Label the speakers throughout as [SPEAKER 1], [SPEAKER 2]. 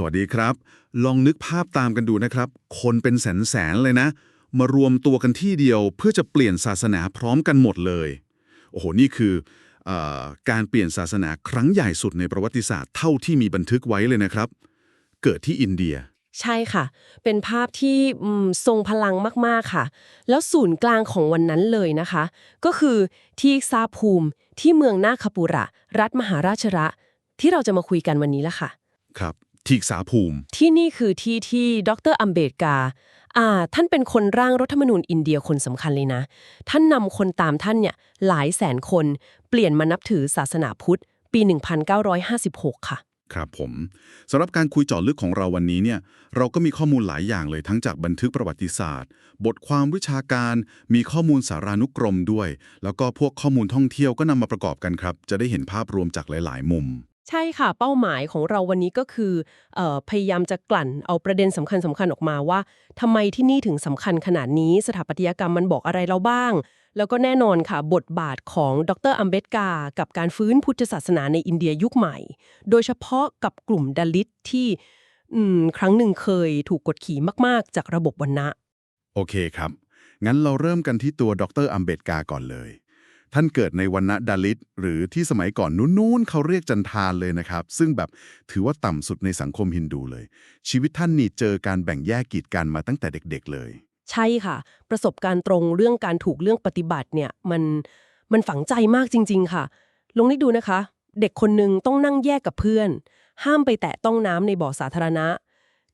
[SPEAKER 1] สวัสดีครับ ลองนึกภาพตามกันดูนะครับ คนเป็นแสนแสนๆเลยนะ มารวมตัวกันที่เดียวเพื่อจะเปลี่ยนศาสนาพร้อมกันหมดเลย โอ้โห นี่คือเออการเปลี่ยนศาสนาครั้งใหญ่สุดในประวัติศาสตร์เท่าที่มีบันทึกไว้เลยนะครับ เกิดที่อินเดีย
[SPEAKER 2] ใช่ค่ะ เป็นภาพที่อืมทรงพลังมากๆค่ะ แล้วศูนย์กลางของวันนั้นเลยนะคะ ก็คือที่ซาภูมิที่เมืองนาคปุระ รัฐมหาราชระ ที่เราจะมาคุยกันวันนี้ละค่ะ
[SPEAKER 1] ครับ ทีกษาภูมิ
[SPEAKER 2] ที่นี่คือที่ที่ดรอัมเบดกาอ่า ท่านเป็นคนร่างรัฐธรรมนูญอินเดียคนสำคัญเลยนะ ท่านนำคนตามท่านเนี่ยหลายแสนคนเปลี่ยนมานับถือศาสนาพุทธ ปี 1956 ค่ะ
[SPEAKER 1] ครับผมสำหรับการคุยเจาะลึกของเราวันนี้เนี่ยเราก็มีข้อมูลหลายอย่างเลยทั้งจากบันทึกประวัติศาสตร์ บทความวิชาการ มีข้อมูลสารานุกรมด้วย แล้วก็พวกข้อมูลท่องเที่ยวก็นำมาประกอบกันครับ จะได้เห็นภาพรวมจากหลาย ๆ มุม
[SPEAKER 2] ใช่ค่ะ เป้าหมายของเราวันนี้ก็คือออพยายามจะกลั่นเอาประเด็นสำคัญสคัญออกมาว่าทำไมที่นี่ถึงสำคัญขนาดนี้ สถาปัตยกรรมมันบอกอะไรเราบ้าง แล้วก็แน่นอนค่ะ บทบาทของดรอัมเบดกา กับการฟื้นพุทธศาสนาในอินเดียยุคใหม่ โดยเฉพาะกับกลุ่มดลิตที่ครั้งหนึ่งเคยถูกกดขี่มากๆ จากระบบวรรณะ
[SPEAKER 1] โอเคครับ งั้นเราเริ่มกันที่ตัวดรอัมเบดกาก่อนเลย ท่านเกิดในวันณะดาลิต หรือที่สมัยก่อนนู้นๆเขาเรียกจันทานเลยนะครับ ซึ่งแบบถือว่าต่ำสุดในสังคมฮินดูเลย ชีวิตท่านนี่เจอการแบ่งแยกกีดกันมาตั้งแต่เด็กๆเลย
[SPEAKER 2] ใช่ค่ะ ประสบการณ์ตรงเรื่องการถูกเรื่องปฏิบัติเนี่ยมันมันฝังใจมากจริง ๆ ค่ะ ลองนึกดูนะคะ เด็กคนหนึ่งต้องนั่งแยกกับเพื่อน ห้ามไปแตะต้องน้ำในบ่อสาธารณะ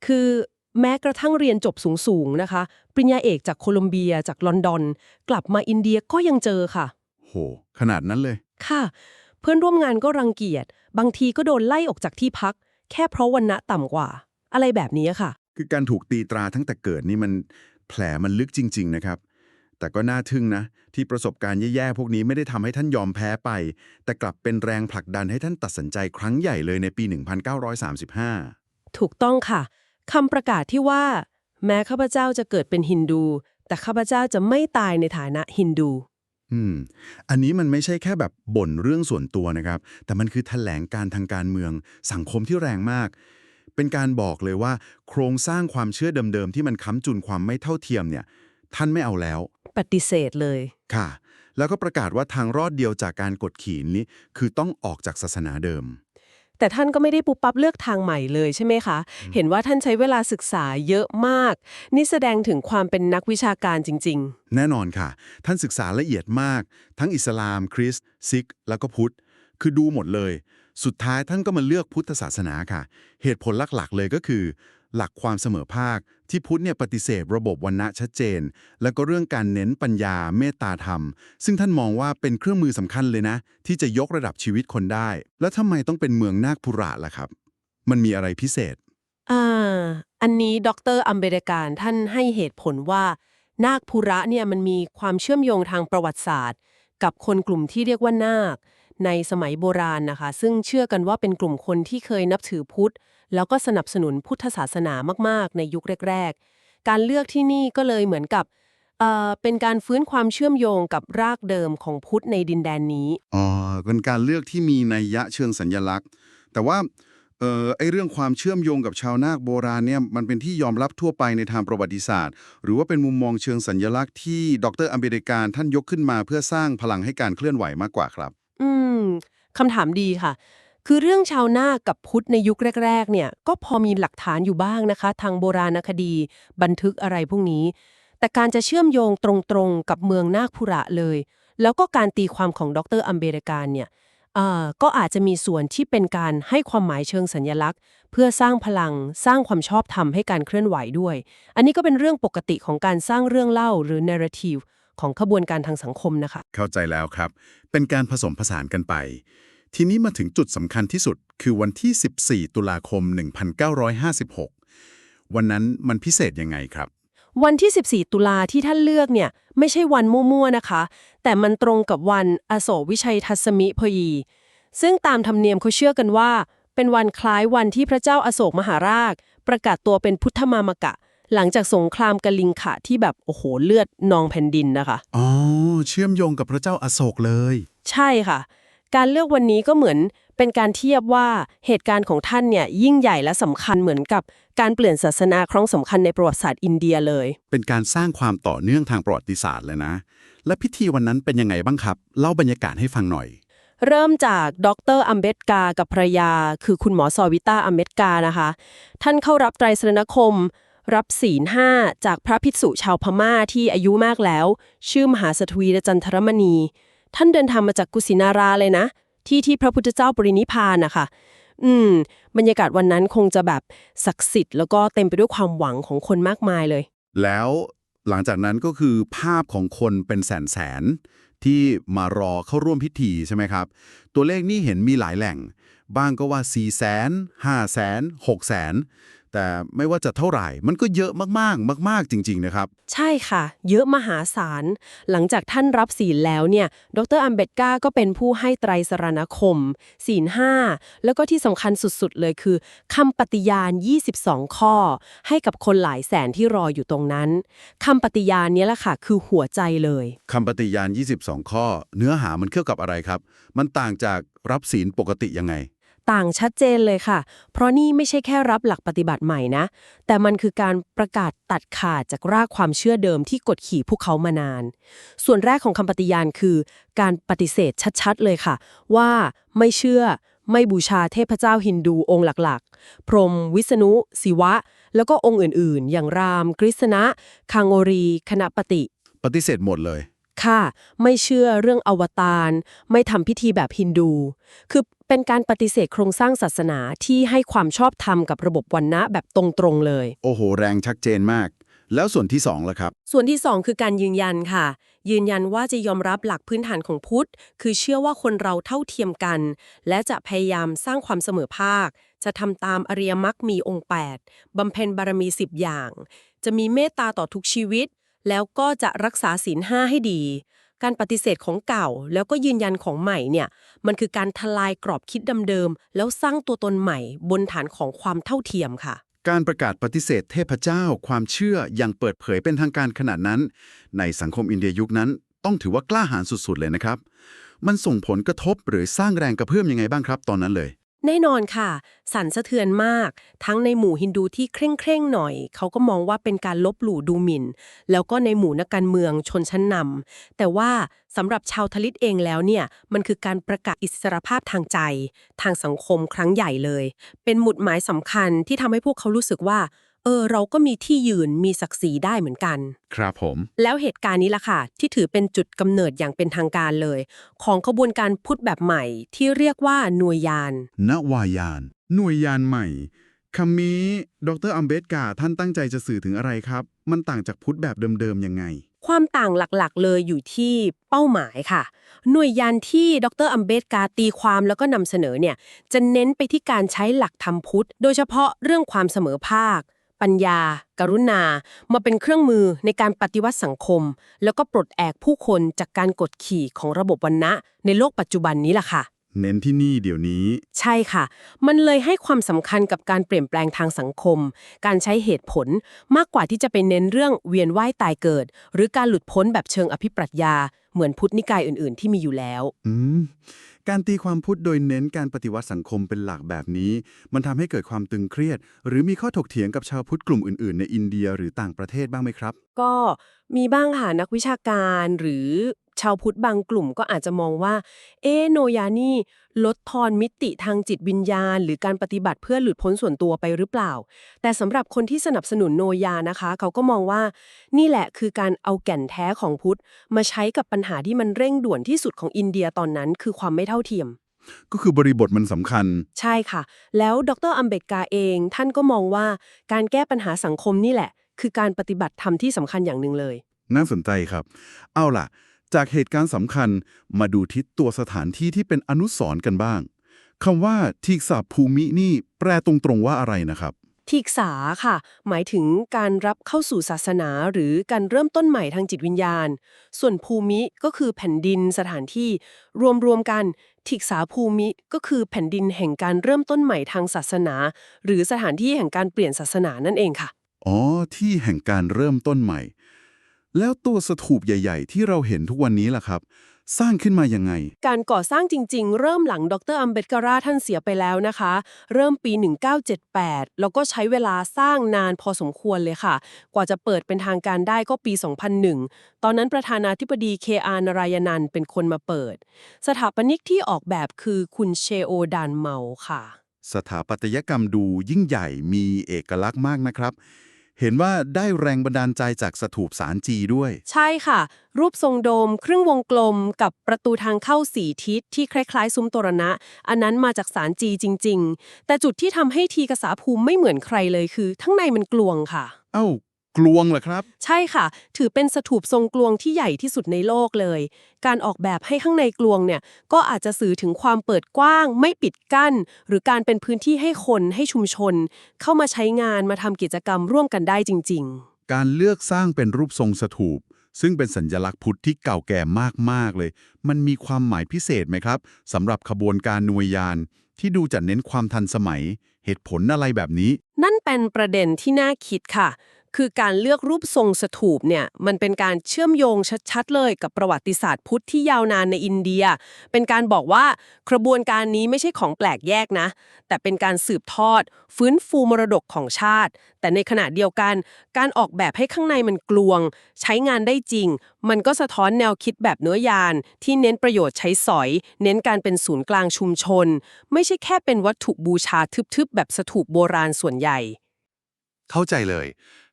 [SPEAKER 2] คือแม้กระทั่งเรียนจบสูงๆนะคะ ปริญญาเอกจากโคลอมเบียจากลอนดอน กลับมาอินเดียก็ยังเจอค่ะ
[SPEAKER 1] ห ขนาดนั้นเลย
[SPEAKER 2] ค่ะ เพื่อนร่วมงานก็รังเกียจ บางทีก็โดนไล่ออกจากที่พัก แค่เพราะวันณะต่ำกว่า อะไรแบบนี้ค่ะ
[SPEAKER 1] คือการถูกตีตราตั้งแต่เกิดนี่มันแผลมันลึกจริง ๆ นะครับ แต่ก็น่าทึ่งนะ ที่ประสบการณ์แย่ๆพวกนี้ไม่ได้ทำให้ท่านยอมแพ้ไป แต่กลับเป็นแรงผลักดันให้ท่านตัดสินใจครั้งใหญ่เลยในปี 1935
[SPEAKER 2] ถูกต้องค่ะคำประกาศที่ว่า แม้ข้าพเจ้าจะเกิดเป็นฮินดู แต่ข้าพเจ้าจะไม่ตายในฐานะฮินดู
[SPEAKER 1] อืม อันนี้มันไม่ใช่แค่แบบบ่นเรื่องส่วนตัวนะครับ แต่มันคือแถลงการทางการเมือง สังคมที่แรงมาก เป็นการบอกเลยว่า โครงสร้างความเชื่อเดิมๆ ที่มันค้ำจุนความไม่เท่าเทียมเนี่ย ท่านไม่เอาแล้ว
[SPEAKER 2] ปฏิเสธเลย
[SPEAKER 1] ค่ะ แล้วก็ประกาศว่าทางรอดเดียวจากการกดขี่นี้ คือต้องออกจากศาสนาเดิม
[SPEAKER 2] แต่ท่านก็ไม่ได้ปุบปั๊บเลือกทางใหม่เลยใช่ไหมคะ เห็นว่าท่านใช้เวลาศึกษาเยอะมาก นี่แสดงถึงความเป็นนักวิชาการจริง
[SPEAKER 1] แน่นอนค่ะ ท่านศึกษาละเอียดมาก ทั้งอิสลาม คริสต์ซิก แล้วก็พุทธ คือดูหมดเลย สุดท้ายท่านก็มาเลือกพุทธศาสนาค่ะ เหตุผลหลักๆ เลยก็คือ หลักความเสมอภาคที่พุทธเนี่ยปฏิเสธระบบวันณะชัดเจน แล้วก็เรื่องการเน้นปัญญาเมตตาธรรม ซึ่งท่านมองว่าเป็นเครื่องมือสำคัญเลยนะ ที่จะยกระดับชีวิตคนได้ แล้วทำไมต้องเป็นเมืองนาคพุระล่ะครับ มันมีอะไรพิเศษ
[SPEAKER 2] อ่าอันนี้ดรอัมเบดการท่านให้เหตุผลว่า นาคพุระเนี่ยมันมีความเชื่อมโยงทางประวัติศาสตร์ กับคนกลุ่มที่เรียกว่านาคในสมัยโบราณนะคะ ซึ่งเชื่อกันว่าเป็นกลุ่มคนที่เคยนับถือพุทธ แล้วก็สนับสนุนพุทธศาสนามากๆ ในยุคแรก ๆ การเลือกที่นี่ก็เลยเหมือนกับเอ่อเป็นการฟื้นความเชื่อมโยงกับรากเดิมของพุทธในดินแดนนี้
[SPEAKER 1] อ๋อเป็นการเลือกที่มีนัยยะเชิงสัญญลักษณ์ แต่ว่าเอ่อไอเรื่องความเชื่อมโยงกับชาวนาคโบราณเนี่ยมันเป็นที่ยอมรับทั่วไปในทางประวัติศาสตร์ หรือว่าเป็นมุมมองเชิงสัญญลักษณ์ที่ดรอเมริการท่านยกขึ้นมาเพื่อสร้างพลังให้การเคลื่อนไหวมากกว่าครับ
[SPEAKER 2] อืมคำถามดีค่ะ คือเรื่องชาวนากับพุทธในยุคแรก ๆ เนี่ย ก็พอมีหลักฐานอยู่บ้างนะคะ ทางโบราณคดี บันทึกอะไรพวกนี้ แต่การจะเชื่อมโยงตรงๆ กับเมืองนาคพุระเลย แล้วก็การตีความของดรอัมเบรการเนี่ยอ่าก็อาจจะมีส่วนที่เป็นการให้ความหมายเชิงสัญญลักษณ์ เพื่อสร้างพลังสร้างความชอบธรรมให้การเคลื่อนไหวด้วย อันนี้ก็เป็นเรื่องปกติของการสร้างเรื่องเล่าหรือ narrative ของขบวนการทางสังคมนะคะ
[SPEAKER 1] เข้าใจแล้วครับ เป็นการผสมผสานกันไป ทีนี้มาถึงจุดสำคัญที่สุด คือวันที่ 14 ตุลาคม 1956 วันนั้นมันพิเศษยังไงครับ
[SPEAKER 2] วันที่ 14 ตุลาที่ท่านเลือกเนี่ย ไม่ใช่วันมั่วๆนะคะ แต่มันตรงกับวันอโศกวิชัยทัศมิพยี ซึ่งตามธรรมเนียมเขาเชื่อกันว่า เป็นวันคล้ายวันที่พระเจ้าอโศกมหาราช ประกาศตัวเป็นพุทธมามกะ หลังจากสงครามกลิงขะที่แบบโอ้โหเลือดนองแผ่นดินนะคะ
[SPEAKER 1] อ๋อเชื่อมโยงกับพระเจ้าอโศกเลย
[SPEAKER 2] ใช่ค่ะ การเลือกวันนี้ก็เหมือนเป็นการเทียบว่าเหตุการณ์ของท่านเนี่ยยิ่งใหญ่และสำคัญเหมือนกับการเปลี่ยนศาสนาครั้งสำคัญในประวัติศาสตร์อินเดียเลย
[SPEAKER 1] เป็นการสร้างความต่อเนื่องทางประวัติศาสตร์เลยนะ และพิธีวันนั้นเป็นยังไงบ้างครับ เล่าบรรยากาศให้ฟังหน่อย
[SPEAKER 2] เริ่มจากดรอัมเบดกากับภรรยา คือคุณหมอซอวิต้าอัมเบดกานะคะ ท่านเข้ารับไตรสรณคม รับศีลห้าจากพระภิกษุชาวพม่าที่อายุมากแล้ว ชื่อมหาสทวีจันทรมณี ท่านเดินทางมาจากกุสินาราเลยนะ ที่ที่พระพุทธเจ้าปรินิพานนะคะอืม บรรยากาศวันนั้นคงจะแบบศักดิ์สิทธิ์แล้วก็เต็มไปด้วยความหวังของคนมากมายเลย
[SPEAKER 1] แล้วหลังจากนั้นก็คือภาพของคนเป็นแสนแสนที่มารอเข้าร่วมพิธีใช่ไหมครับ ตัวเลขนี่เห็นมีหลายแหล่ง บ้างก็ว่า4 0 0แสน5แสน6แสน แต่ไม่ว่าจะเท่าไหร่ มันก็เยอะมากๆ มาก ๆ จริง ๆ นะครับ
[SPEAKER 2] ใช่ค่ะ เยอะมหาศาล หลังจากท่านรับศีลแล้วเนี่ย ดรอัมเบดกาก็เป็นผู้ให้ไตรสรณคม ศีลห้า แล้วก็ที่สำคัญสุด ๆ เลยคือคำปฏิญาณ 22 ข้อ ให้กับคนหลายแสนที่รออยู่ตรงนั้นคำปฏิญาณเนี้แหละค่ะ คือหัวใจเลย
[SPEAKER 1] คำปฏิญาณ 22 ข้อ เนื้อหามันเกี่ยวกับอะไรครับ มันต่างจากรับศีลปกติยังไง
[SPEAKER 2] ต่างชัดเจนเลยค่ะ เพราะนี่ไม่ใช่แค่รับหลักปฏิบัติใหม่นะ แต่มันคือการประกาศตัดขาดจากรากความเชื่อเดิมที่กดขี่พวกเขามานาน ส่วนแรกของคำปฏิญาณคือ การปฏิเสธชัดๆเลยค่ะ ว่าไม่เชื่อ ไม่บูชาเทพเจ้าฮินดูองค์หลักๆ พรหมวิษณุ ศิวะ แล้วก็องค์อื่นๆ อย่างรามกฤษณะ คางโอรี คณะปฏิ
[SPEAKER 1] ปฏิเสธหมดเลย
[SPEAKER 2] ค่ะ ไม่เชื่อเรื่องอวตาร ไม่ทำพิธีแบบฮินดู คือ เป็นการปฏิเสธโครงสร้างศาสนาที่ให้ความชอบธรรมกับระบบวันนะแบบตรงๆเลย
[SPEAKER 1] โอ้โห แรงชัดเจนมาก แล้วส่วนที่2ล่ะครับ
[SPEAKER 2] ส่วนที่ 2 คือการยืนยันค่ะ ยืนยันว่าจะยอมรับหลักพื้นฐานของพุทธ คือเชื่อว่าคนเราเท่าเทียมกัน และจะพยายามสร้างความเสมอภาค จะทำตามอริยมรรคมีองค์ 8บำเพ็ญบารมี 10 อย่าง จะมีเมตตาต่อทุกชีวิต แล้วก็จะรักษาศีลห้าให้ดี การปฏิเสธของเก่าแล้วก็ยืนยันของใหม่เนี่ย มันคือการทลายกรอบคิดเดิมๆแล้วสร้างตัวตนใหม่บนฐานของความเท่าเทียมค่ะ
[SPEAKER 1] การประกาศปฏิเสธเทพเจ้า ความเชื่ออย่างเปิดเผยเป็นทางการขนาดนั้น ในสังคมอินเดียยุคนั้น ต้องถือว่ากล้าหาญสุดๆเลยนะครับ มันส่งผลกระทบหรือสร้างแรงกระเพื่อมยังไงบ้างครับ ตอนนั้นเลย
[SPEAKER 2] แน่นอนค่ะ สั่นสะเทือนมาก ทั้งในหมู่ฮินดูที่เคร่งเคร่งหน่อย เขาก็มองว่าเป็นการลบหลู่ดูหมิ่น แล้วก็ในหมู่นักการเมืองชนชั้นนำแต่ว่าสำหรับชาวทลิตเองแล้วเนี่ย มันคือการประกาศอิสรภาพทางใจ ทางสังคมครั้งใหญ่เลย เป็นหมุดหมายสำคัญที่ทำให้พวกเขารู้สึกว่า เออ เราก็มีที่ยืนมีศักดิ์ศรีได้เหมือนกัน
[SPEAKER 1] ครับผม
[SPEAKER 2] แล้วเหตุการณ์นี้ล่ะค่ะ ที่ถือเป็นจุดกำเนิดอย่างเป็นทางการเลย ของขบวนการพุทธแบบใหม่ ที่เรียกว่าหน่วยยาน
[SPEAKER 1] นวายาน หน่วยยานใหม่คำนี้ดรอัมเบดกาท่านตั้งใจจะสื่อถึงอะไรครับ มันต่างจากพุทธแบบเดิมๆยังไง
[SPEAKER 2] ความต่างหลักๆ เลยอยู่ที่เป้าหมายค่ะ หน่วยยานที่ดรอัมเบดกาตีความแล้วก็นำเสนอเนี่ยจะเน้นไปที่การใช้หลักธรรมพุทธ โดยเฉพาะเรื่องความเสมอภาค ปัญญา กรุณา มาเป็นเครื่องมือในการปฏิวัติสังคม แล้วก็ปลดแอกผู้คนจากการกดขี่ของระบบวันนะในโลกปัจจุบันนี้ล่ะค่ะ
[SPEAKER 1] เน้นที่นี่เดี๋ยวนี้
[SPEAKER 2] ใช่ค่ะ มันเลยให้ความสำคัญกับการเปลี่ยนแปลงทางสังคม การใช้เหตุผลมากกว่าที่จะไปเน้นเรื่องเวียนว่ายตายเกิด หรือการหลุดพ้นแบบเชิงอภิปรัชญา เหมือนพุทธนิกายอื่น ๆ ที่มีอยู่แล้ว
[SPEAKER 1] อืม การตีความพุทธโดยเน้นการปฏิวัติสังคมเป็นหลักแบบนี้ มันทำให้เกิดความตึงเครียด หรือมีข้อถกเถียงกับชาวพุทธกลุ่มอื่นๆ ในอินเดียหรือต่างประเทศบ้างไหมครับ
[SPEAKER 2] ก็มีบ้างค่ะนักวิชาการหรือ ชาวพุทธบางกลุ่มก็อาจจะมองว่า เอะโนยานี่ลดทอนมิติทางจิตวิญญาณ หรือการปฏิบัติเพื่อหลุดพ้นส่วนตัวไปหรือเปล่า แต่สำหรับคนที่สนับสนุนโนยานะคะ เขาก็มองว่า นี่แหละคือการเอาแก่นแท้ของพุทธ มาใช้กับปัญหาที่มันเร่งด่วนที่สุดของอินเดียตอนนั้น คือความไม่เท่าเทียม
[SPEAKER 1] ก็คือบริบทมันสำคัญ
[SPEAKER 2] ใช่ค่ะ แล้วดรอัมเบกกาเอง ท่านก็มองว่าการแก้ปัญหาสังคมนี่แหละ คือการปฏิบัติธรรมที่สำคัญอย่างหนึ่งเลย
[SPEAKER 1] น่าสนใจครับ เอาล่ะ จากเหตุการณ์สำคัญมาดูที่ตัวสถานที่ที่เป็นอนุสรณ์กันบ้างคำว่าทีกษาภูมินี่แปลตรงๆว่าอะไรนะครับ
[SPEAKER 2] ทิกษาค่ะ หมายถึงการรับเข้าสู่ศาสนาหรือการเริ่มต้นใหม่ทางจิตวิญญาณ ส่วนภูมิก็คือแผ่นดินสถานที่ รวมๆกันทิกษาภูมิก็คือแผ่นดินแห่งการเริ่มต้นใหม่ทางศาสนา หรือสถานที่แห่งการเปลี่ยนศาสนานั่นเองค่ะ
[SPEAKER 1] อ๋อ ที่แห่งการเริ่มต้นใหม่ แล้วตัวสถูปใหญ่ ๆ ที่เราเห็นทุกวันนี้ล่ะครับ สร้างขึ้นมายังไง
[SPEAKER 2] การก่อสร้างจริง ๆ เริ่มหลังดรอัมเบดกราท่านเสียไปแล้วนะคะ เริ่มปี 1978 แล้วก็ใช้เวลาสร้างนานพอสมควรเลยค่ะ กว่าจะเปิดเป็นทางการได้ก็ปี 2001 ตอนนั้นประธานาธิบดีเคอานารายนันท์เป็นคนมาเปิด สถาปนิกที่ออกแบบคือคุณเชโอดานเมาค่ะ
[SPEAKER 1] สถาปัตยกรรมดูยิ่งใหญ่มีเอกลักษณ์มากนะครับ เห็นว่าได้แรงบันดาลใจจากสถูปสารจีด้วย
[SPEAKER 2] ใช่ค่ะ รูปทรงโดม ครึ่งวงกลมกับประตูทางเข้าสีทิศที่คล้ายๆ ซุ้มโตรณะ อันนั้นมาจากสารจีจริง ๆ แต่จุดที่ทำให้ทีกษาภูมิไม่เหมือนใครเลยคือ ทั้งในมันกลวงค่ะ
[SPEAKER 1] เอ้า กลวงเหรอครับ
[SPEAKER 2] ใช่ค่ะ ถือเป็นสถูปทรงกลวงที่ใหญ่ที่สุดในโลกเลย การออกแบบให้ข้างในกลวงเนี่ย ก็อาจจะสื่อถึงความเปิดกว้าง ไม่ปิดกั้น หรือการเป็นพื้นที่ให้คนให้ชุมชน เข้ามาใช้งานมาทำกิจกรรมร่วมกันได้จริง ๆ
[SPEAKER 1] การเลือกสร้างเป็นรูปทรงสถูป ซึ่งเป็นสัญลักษณ์พุทธที่เก่าแก่มากๆเลย มันมีความหมายพิเศษไหมครับสำหรับขบวนการหน่วยยาน ที่ดูจะเน้นความทันสมัย เหตุผลอะไรแบบนี้
[SPEAKER 2] นั่นเป็นประเด็นที่น่าคิดค่ะ คือการเลือกรูปทรงสถูปเนี่ยมันเป็นการเชื่อมโยงชัดๆเลยกับประวัติศาสตร์พุทธที่ยาวนานในอินเดีย เป็นการบอกว่ากระบวนการนี้ไม่ใช่ของแปลกแยกนะ แต่เป็นการสืบทอด ฟื้นฟูมรดกของชาติ แต่ในขณะเดียวกัน การออกแบบให้ข้างในมันกลวง ใช้งานได้จริง มันก็สะท้อนแนวคิดแบบเนื้อยาน ที่เน้นประโยชน์ใช้สอย เน้นการเป็นศูนย์กลางชุมชน ไม่ใช่แค่เป็นวัตถุบูชาทึบๆแบบสถูปโบราณส่วนใหญ่
[SPEAKER 3] เข้าใจเลย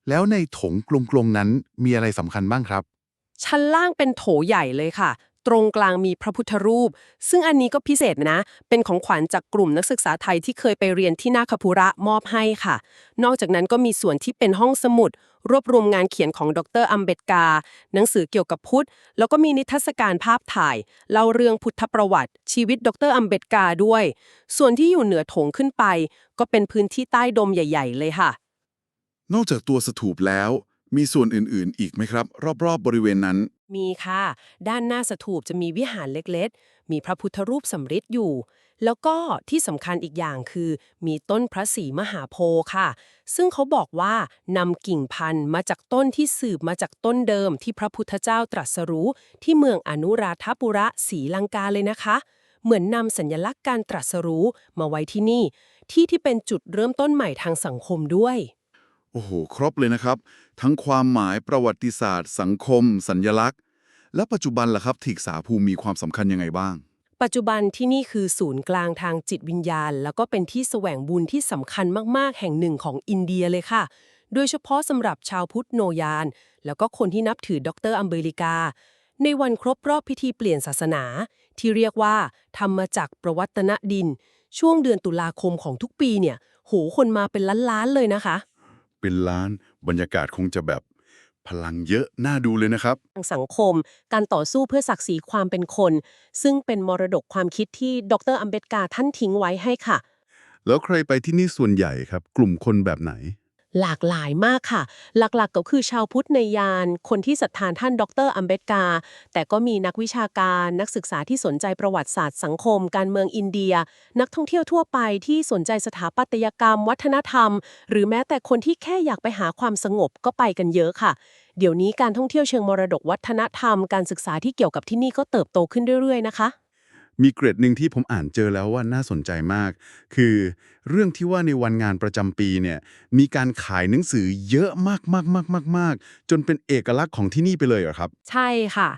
[SPEAKER 3] แล้วในถงกลมๆนั้นมีอะไรสำคัญบ้างครับ
[SPEAKER 2] ชั้นล่างเป็นโถใหญ่เลยค่ะ ตรงกลางมีพระพุทธรูป ซึ่งอันนี้ก็พิเศษนะ เป็นของขวัญจากกลุ่มนักศึกษาไทยที่เคยไปเรียนที่นาคพุระมอบให้ค่ะ นอกจากนั้นก็มีส่วนที่เป็นห้องสมุด รวบรวมงานเขียนของดรอัมเบดกา หนังสือเกี่ยวกับพุทธ แล้วก็มีนิทรรศการภาพถ่าย เล่าเรื่องพุทธประวัติ ชีวิตดรอัมเบดกาด้วย ส่วนที่อยู่เหนือโถงขึ้นไป ก็เป็นพื้นที่ใต้ดมใหญ่ ๆ เลยค่ะ
[SPEAKER 1] นอกจากตัวสถูปแล้ว มีส่วนอื่นๆ อีกไหมครับ รอบๆบริเวณนั้น
[SPEAKER 2] มีค่ะ ด้านหน้าสถูปจะมีวิหารเล็กๆ มีพระพุทธรูปสำริดอยู่ แล้วก็ที่สำคัญอีกอย่างคือ มีต้นพระศรีมหาโพธิ์ค่ะ ซึ่งเขาบอกว่านำกิ่งพันธุ์มาจากต้นที่สืบมาจากต้นเดิมที่พระพุทธเจ้าตรัสรู้ ที่เมืองอนุราธปุระศรีลังกาเลยนะคะ เหมือนนำสัญลักษณ์การตรัสรู้มาไว้ที่นี่ ที่ที่เป็นจุดเริ่มต้นใหม่ทางสังคมด้วย
[SPEAKER 1] โอ้โห ครบเลยนะครับ ทั้งความหมายประวัติศาสตร์ สังคม สัญญลักษณ์ และปัจจุบันล่ะครับถีกสาภูมิมีความสำคัญยังไงบ้าง
[SPEAKER 2] ปัจจุบันที่นี่คือศูนย์กลางทางจิตวิญญาณ แล้วก็เป็นที่แสวงบุญที่สำคัญมาก ๆ แห่งหนึ่งของอินเดียเลยค่ะ โดยเฉพาะสำหรับชาวพุทธโนยาน แล้วก็คนที่นับถือดรอัมเบริกา ในวันครบรอบพิธีเปลี่ยนศาสนา ที่เรียกว่าทำมจากรประวัตนดิน ช่วงเดือนตุลาคมของทุกปีเนี่ยโหคนมาเป็นล้านๆเลยนะคะ
[SPEAKER 1] เป็นล้าน บรรยากาศคงจะแบบพลังเยอะน่าดูเลยนะครับ
[SPEAKER 2] ทางสังคม การต่อสู้เพื่อศักดิ์ศรีความเป็นคน ซึ่งเป็นมรดกความคิดที่ดรอัมเบดกาท่านทิ้งไว้ให้ค่ะ
[SPEAKER 1] แล้วใครไปที่นี่ส่วนใหญ่ครับ กลุ่มคนแบบไหน
[SPEAKER 2] หลากหลายมากค่ะ หลักๆก็คือชาวพุทธในยาน คนที่ศรัทธาท่านดรอัมเบดกา แต่ก็มีนักวิชาการนักศึกษาที่สนใจประวัติศาสตร์สังคม การเมืองอินเดีย นักท่องเที่ยวทั่วไปที่สนใจสถาปัตยกรรม วัฒนธรรม หรือแม้แต่คนที่แค่อยากไปหาความสงบก็ไปกันเยอะค่ะ เดี๋ยวนี้การท่องเที่ยวเชิงมรดกวัฒนธรรม การศึกษาที่เกี่ยวกับที่นี่ก็เติบโตขึ้นเรื่อยๆนะคะ
[SPEAKER 1] มีเกรดหนึ่งที่ผมอ่านเจอแล้วว่าน่าสนใจมาก คือเรื่องที่ว่าในวันงานประจำปีเนี่ยมีการขายหนังสือเยอะมากมากมากมากมากจนเป็นเอกลักษณ์ของที่นี่ไปเลยเหรอครับ
[SPEAKER 2] ใช่ค่ะ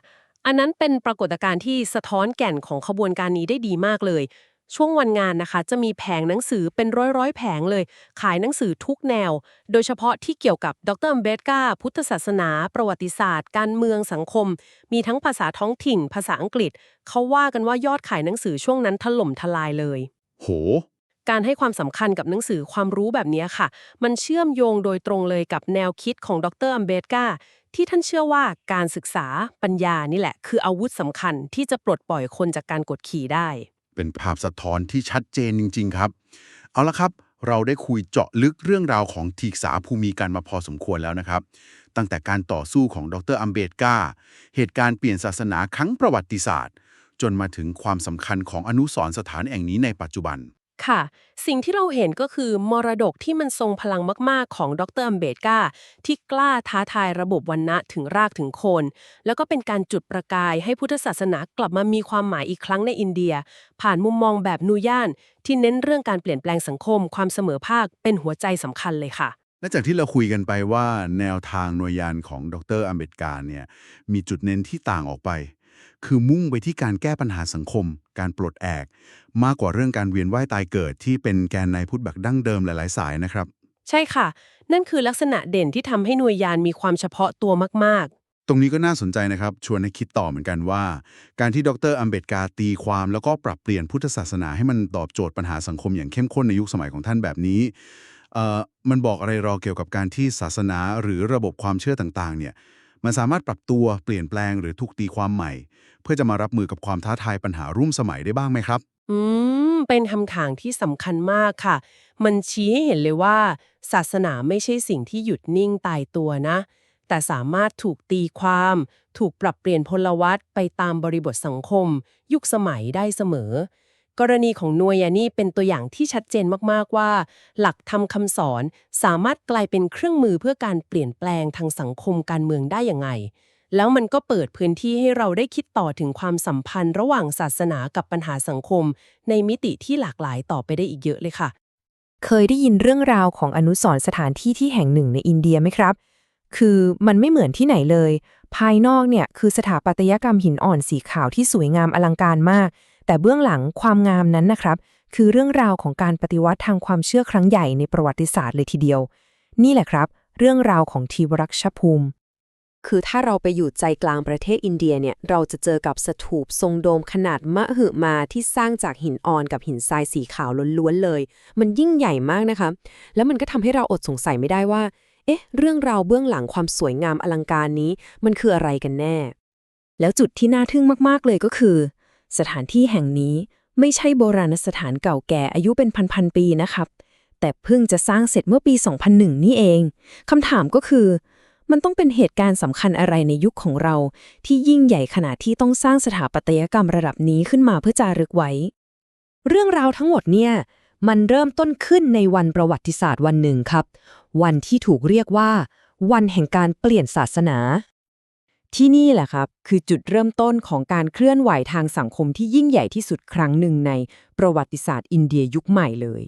[SPEAKER 2] อันนั้นเป็นปรากฏการณ์ที่สะท้อนแก่นของขบวนการนี้ได้ดีมากเลย ช่วงวันงานนะคะ จะมีแผงหนังสือเป็นร้อยร้อยๆแผงเลย ขายหนังสือทุกแนว โดยเฉพาะที่เกี่ยวกับดรอัมเบดกาพุทธศาสนา ประวัติศาสตร์ การเมืองสังคม มีทั้งภาษาท้องถิ่น ภาษาอังกฤษ เขาว่ากันว่ายอดขายหนังสือช่วงนั้นถล่มทลายเลย
[SPEAKER 1] โห
[SPEAKER 2] การให้ความสำคัญกับหนังสือความรู้แบบนี้ค่ะ มันเชื่อมโยงโดยตรงเลยกับแนวคิดของดรอัมเบดกาที่ท่านเชื่อว่าการศึกษาปัญญานี่แหละ คืออาวุธสำคัญที่จะปลดปล่อยคนจากการกดขี่ได้
[SPEAKER 1] เป็นภาพสะท้อนที่ชัดเจนจริง ๆ ครับ เอาละครับ เราได้คุยเจาะลึกเรื่องราวของทีกสาภูมิการมาพอสมควรแล้วนะครับ ตั้งแต่การต่อสู้ของดรอัมเบตกาเหตุการณ์เปลี่ยนศาสนาครั้งประวัติศาสตร์ จนมาถึงความสำคัญของอนุสรณ์สถานแห่งนี้ในปัจจุบัน
[SPEAKER 2] ค่ะ สิ่งที่เราเห็นก็คือ มรดกที่มันทรงพลังมาก ๆ ของดรอัมเบดกาที่กล้าท้าทายระบบวันณะถึงรากถึงโคน แล้วก็เป็นการจุดประกายให้พุทธศาสนากลับมามีความหมายอีกครั้งในอินเดีย ผ่านมุมมองแบบนูย่าน ที่เน้นเรื่องการเปลี่ยนแปลงสังคม ความเสมอภาคเป็นหัวใจสำคัญเลยค่ะ
[SPEAKER 1] และจากที่เราคุยกันไปว่าแนวทางหน่วยยานของดรอัมเบดการเนี่ยมีจุดเน้นที่ต่างออกไป คือมุ่งไปที่การแก้ปัญหาสังคม การปลดแอก มากกว่าเรื่องการเวียนว่ายตายเกิดที่เป็นแกนในพุทธแบบดั้งเดิมหลายๆ สายนะครับ
[SPEAKER 2] ใช่ค่ะ นั่นคือลักษณะเด่นที่ทำให้หน่วยยานมีความเฉพาะตัวมาก
[SPEAKER 1] ตรงนี้ก็น่าสนใจนะครับ ชวนให้คิดต่อเหมือนกันว่า การที่ดรอัมเบดการตีความแล้วก็ปรับเปลี่ยนพุทธศาสนาให้มันตอบโจทย์ปัญหาสังคมอย่างเข้มข้นในยุคสมัยของท่านแบบนี้เอ่อมันบอกอะไรเราเกี่ยวกับการที่ศาสนาหรือระบบความเชื่อต่างๆ เนี่ย มันสามารถปรับตัวเปลี่ยนแปลงหรือถูกตีความใหม่ เพื่อจะมารับมือกับความท้าทายปัญหารุ่มสมัยได้บ้างไหมครับ
[SPEAKER 2] อืม เป็นคำถามที่สำคัญมากค่ะ มันชี้ให้เห็นเลยว่า ศาสนาไม่ใช่สิ่งที่หยุดนิ่งตายตัวนะ แต่สามารถถูกตีความ ถูกปรับเปลี่ยนพลวัตไปตามบริบทสังคม ยุคสมัยได้เสมอ กรณีของนวยานี่เป็นตัวอย่างที่ชัดเจนมากๆว่า หลักธรรมคำสอนสามารถกลายเป็นเครื่องมือเพื่อการเปลี่ยนแปลงทางสังคมการเมืองได้อย่างไง แล้วมันก็เปิดพื้นที่ให้เราได้คิดต่อถึงความสัมพันธ์ ระหว่างศาสนากับปัญหาสังคม ในมิติที่หลากหลายต่อไปได้อีกเยอะเลยค่ะ
[SPEAKER 4] เคยได้ยินเรื่องราวของอนุสรสถานที่ที่แห่งหนึ่งในอินเดียไหมครับ คือมันไม่เหมือนที่ไหนเลย ภายนอกเนี่ยคือสถาปัตยกรรมหินอ่อนสีขาวที่สวยงามอลังการมาก แต่เบื้องหลังความงามนั้นนะครับ คือเรื่องราวของการปฏิวัติทางความเชื่อครั้งใหญ่ในประวัติศาสตร์เลยทีเดียว นี่แหละครับ เรื่องราวของทีวรักษภูมิ
[SPEAKER 5] คือถ้าเราไปอยู่ใจกลางประเทศอินเดียเนี่ย เราจะเจอกับสถูปทรงโดมขนาดมหึมาที่สร้างจากหินอ่อนกับหินทรายสีขาวล้วนๆเลย มันยิ่งใหญ่มากนะคะ แล้วมันก็ทำให้เราอดสงสัยไม่ได้ว่า เอ๊ะ เรื่องราวเบื้องหลังความสวยงามอลังการนี้ มันคืออะไรกันแน่
[SPEAKER 4] แล้วจุดที่น่าทึ่งมากๆเลยก็คือ สถานที่แห่งนี้ไม่ใช่โบราณสถานเก่าแก่อายุเป็นพันๆปีนะครับ แต่เพิ่งจะสร้างเสร็จเมื่อปี 2001 นี่เอง คำถามก็คือ มันต้องเป็นเหตุการณ์สำคัญอะไรในยุคของเรา ที่ยิ่งใหญ่ขนาดที่ต้องสร้างสถาปัตยกรรมระดับนี้ขึ้นมาเพื่อจารึกไว้ เรื่องราวทั้งหมดเนี่ยมันเริ่มต้นขึ้นในวันประวัติศาสตร์วันหนึ่งครับ วันที่ถูกเรียกว่า วันแห่งการเปลี่ยนศาสนา ที่นี่แหละครับ คือจุดเริ่มต้นของการเคลื่อนไหวทางสังคมที่ยิ่งใหญ่ที่สุดครั้งหนึ่งในประวัติศาสตร์อินเดียยุคใหม่เลย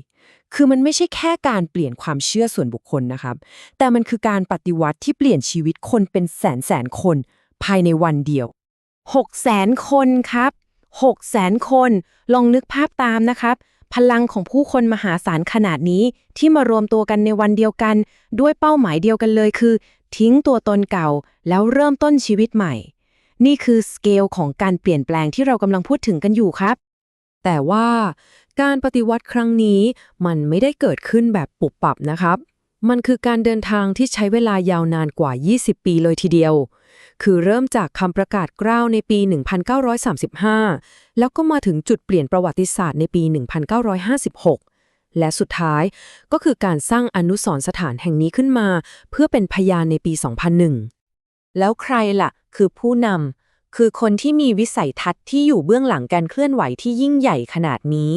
[SPEAKER 4] คือมันไม่ใช่แค่การเปลี่ยนความเชื่อส่วนบุคคลนะครับ แต่มันคือการปฏิวัติที่เปลี่ยนชีวิตคนเป็นแสนแสนคน ภายในวันเดียว6แสนคนครับ6แสนคน ลองนึกภาพตามนะครับ พลังของผู้คนมหาศาลขนาดนี้ที่มารวมตัวกันในวันเดียวกัน ด้วยเป้าหมายเดียวกันเลยคือ ทิ้งตัวตนเก่าแล้วเริ่มต้นชีวิตใหม่ นี่คือสเกลของการเปลี่ยนแปลงที่เรากำลังพูดถึงกันอยู่ครับ แต่ว่าการปฏิวัติครั้งนี้มันไม่ได้เกิดขึ้นแบบปุบปับนะครับ มันคือการเดินทางที่ใช้เวลายาวนานกว่า 20 ปีเลยทีเดียว คือเริ่มจากคำประกาศกล้าวในปี 1935 แล้วก็มาถึงจุดเปลี่ยนประวัติศาสตร์ในปี 1956 และสุดท้ายก็คือการสร้างอนุสรสถานแห่งนี้ขึ้นมา เพื่อเป็นพยานในปี 2001 แล้วใครล่ะ คือผู้นำคือคนที่มีวิสัยทัศน์ที่อยู่เบื้องหลังการเคลื่อนไหวที่ยิ่งใหญ่ขนาดนี้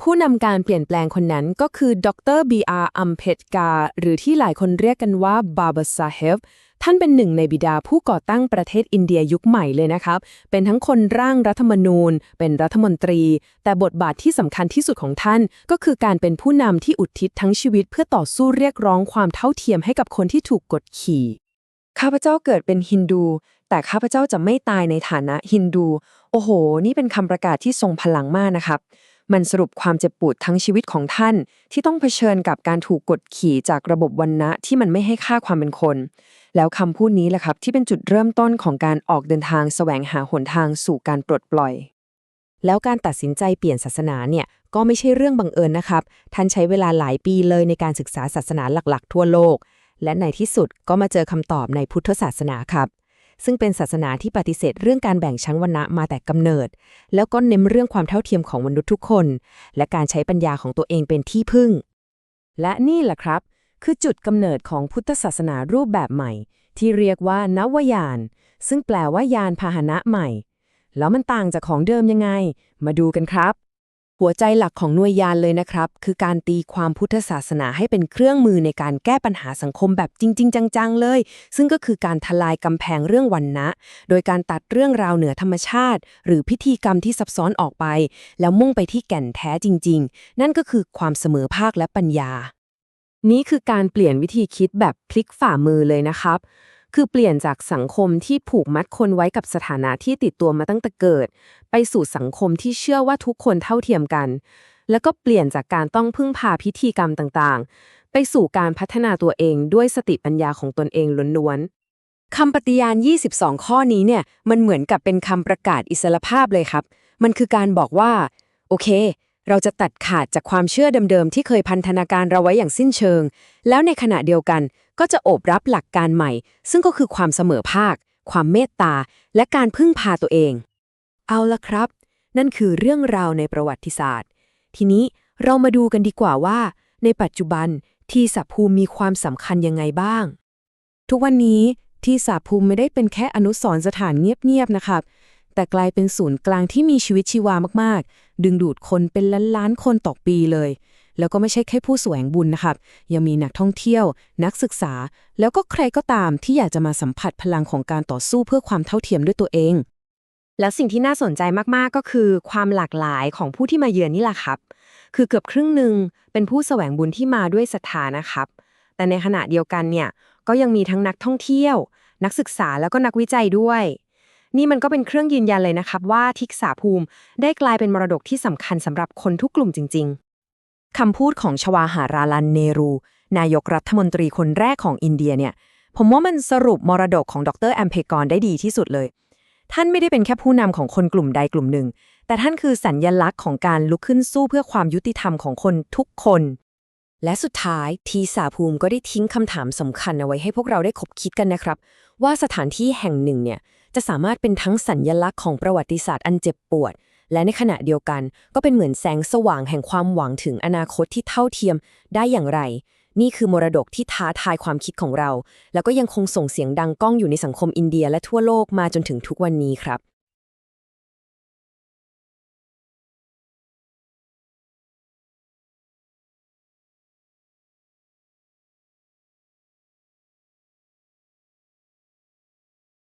[SPEAKER 4] ผู้นำการเปลี่ยนแปลงคนนั้นก็คือดร B.R. อัมเพดกา หรือที่หลายคนเรียกกันว่าบาบาซาเฮฟท่านเป็นหนึ่งในบิดาผู้ก่อตั้งประเทศอินเดียยุคใหม่เลยนะครับ เป็นทั้งคนร่างรัฐธรรมนูญ เป็นรัฐมนตรี แต่บทบาทที่สำคัญที่สุดของท่าน ก็คือการเป็นผู้นำที่อุทิศทั้งชีวิตเพื่อต่อสู้เรียกร้องความเท่าเทียมให้กับคนที่ถูกกดขี่ ข้าพเจ้าเกิดเป็นฮินดู แต่ข้าพเจ้าจะไม่ตายในฐานะฮินดู โอ้โห นี่เป็นคำประกาศที่ทรงพลังมากนะครับ มันสรุปความเจ็บปวดทั้งชีวิตของท่าน ที่ต้องเผชิญกับการถูกกดขี่จากระบบวันณะที่มันไม่ให้ค่าความเป็นคน แล้วคำพูดนี้แหละครับที่เป็นจุดเริ่มต้นของการออกเดินทางแสวงหาหนทางสู่การปลดปล่อย แล้วการตัดสินใจเปลี่ยนศาสนาเนี่ยก็ไม่ใช่เรื่องบังเอิญนะครับ ท่านใช้เวลาหลายปีเลยในการศึกษาศาสนาหลักๆ ทั่วโลก และในที่สุดก็มาเจอคำตอบในพุทธศาสนาครับ ซึ่งเป็นศาสนาที่ปฏิเสธเรื่องการแบ่งชั้นวรรณะมาแต่กำเนิด แล้วก็เน้นเรื่องความเท่าเทียมของมนุษย์ทุกคน และการใช้ปัญญาของตัวเองเป็นที่พึ่ง และนี่แหละครับ คือจุดกำเนิดของพุทธศาสนารูปแบบใหม่ ที่เรียกว่านวยาน ซึ่งแปลว่ายานพาหนะใหม่ แล้วมันต่างจากของเดิมยังไง มาดูกันครับ หัวใจหลักของหน่วยยานเลยนะครับ คือการตีความพุทธศาสนาให้เป็นเครื่องมือในการแก้ปัญหาสังคมแบบจริง ๆ จัง ๆ เลย ซึ่งก็คือการทลายกำแพงเรื่องวันนะโดยการตัดเรื่องราวเหนือธรรมชาติ หรือพิธีกรรมที่ซับซ้อนออกไป แล้วมุ่งไปที่แก่นแท้จริง ๆ นั่นก็คือความเสมอภาคและปัญญา นี่คือการเปลี่ยนวิธีคิดแบบพลิกฝ่ามือเลยนะครับ คือเปลี่ยนจากสังคมที่ผูกมัดคนไว้กับสถานะที่ติดตัวมาตั้งแต่เกิด ไปสู่สังคมที่เชื่อว่าทุกคนเท่าเทียมกัน แล้วก็เปลี่ยนจากการต้องพึ่งพาพิธีกรรมต่างๆ ไปสู่การพัฒนาตัวเองด้วยสติปัญญาของตนเองล้วนๆคำปฏิญาณ 22 ข้อนี้เนี่ยมันเหมือนกับเป็นคำประกาศอิสรภาพเลยครับ มันคือการบอกว่า โอเคเราจะตัดขาดจากความเชื่อเดิมๆ ที่เคยพันธนาการเราไว้อย่างสิ้นเชิง แล้วในขณะเดียวกัน ก็จะโอบรับหลักการใหม่ ซึ่งก็คือความเสมอภาค ความเมตตา และการพึ่งพาตัวเอง เอาละครับ นั่นคือเรื่องราวในประวัติศาสตร์ ทีนี้เรามาดูกันดีกว่าว่า ในปัจจุบันที่สาภูมิมีความสำคัญยังไงบ้าง ทุกวันนี้ที่สาภูมิไม่ได้เป็นแค่อนุสรณ์สถานเงียบๆนะครับ แต่กลายเป็นศูนย์กลางที่มีชีวิตชีวามากๆ ดึงดูดคนเป็นล้านๆคนต่อปีเลย แล้วก็ไม่ใช่แค่ผู้แสวงบุญนะครับยังมีนักท่องเที่ยว นักศึกษา แล้วก็ใครก็ตามที่อยากจะมาสัมผัสพลังของการต่อสู้เพื่อความเท่าเทียมด้วยตัวเอง
[SPEAKER 6] แล้วสิ่งที่น่าสนใจมากๆก็คือ ความหลากหลายของผู้ที่มาเยือนนี่แหละครับ คือเกือบครึ่งหนึ่งเป็นผู้แสวงบุญที่มาด้วยศรัทธานะครับ แต่ในขณะเดียวกันเนี่ยก็ยังมีทั้งนักท่องเที่ยว นักศึกษาแล้วก็นักวิจัยด้วยนี่มันก็เป็นเครื่องยืนยันเลยนะครับว่าทิกษาภูมิได้กลายเป็นมรดกที่สำคัญสำหรับคนทุกกลุ่มจริง ๆ
[SPEAKER 4] คำพูดของชวาหาราลันเนรู นายกรัฐมนตรีคนแรกของอินเดียเนี่ย ผมว่ามันสรุปมรดกของดรแอมเพกรได้ดีที่สุดเลย ท่านไม่ได้เป็นแค่ผู้นำของคนกลุ่มใดกลุ่มหนึ่ง แต่ท่านคือสัญญลักษณ์ของการลุกขึ้นสู้เพื่อความยุติธรรมของคนทุกคน และสุดท้ายทีสาภูมิก็ได้ทิ้งคำถามสำคัญเอาไว้ให้พวกเราได้คบคิดกันนะครับ ว่าสถานที่แห่งหนึ่งเนี่ยจะสามารถเป็นทั้งสัญญลักษณ์ของประวัติศาสตร์อันเจ็บปวด และในขณะเดียวกันก็เป็นเหมือนแสงสว่างแห่งความหวังถึงอนาคตที่เท่าเทียมได้อย่างไร นี่คือมรดกที่ท้าทายความคิดของเรา แล้วก็ยังคงส่งเสียงดังก้องอยู่ในสังคมอินเดียและทั่วโลกมาจนถึงทุกวันนี้ครับ